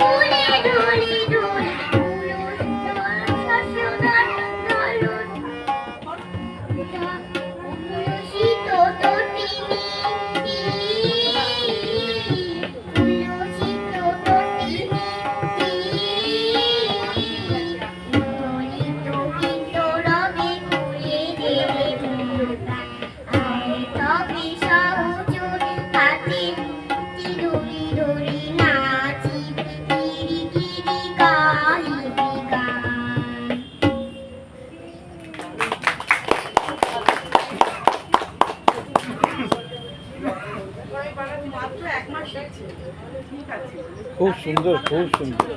Bye. খুব সুন্দর খুব সুন্দর।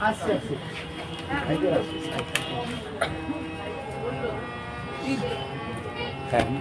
আস্তে আস্তে হ্যাঁ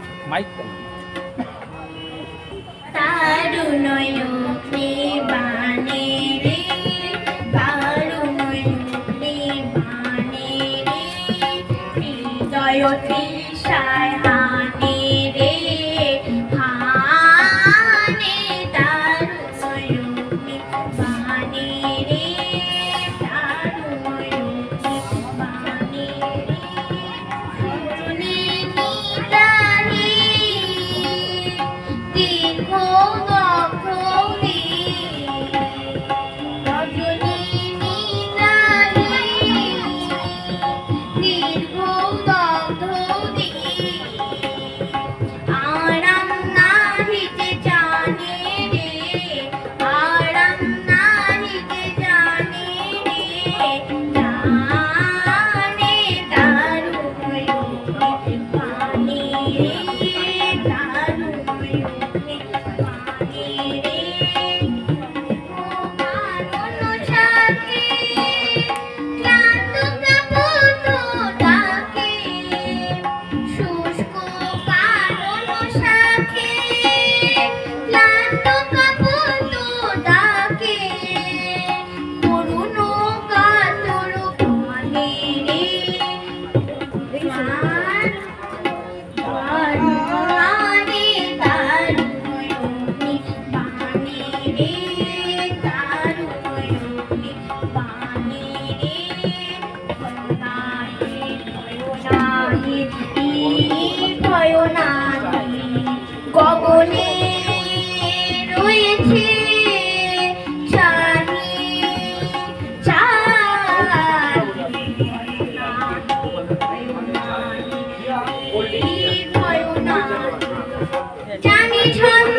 Amém. জানি ঝন্ড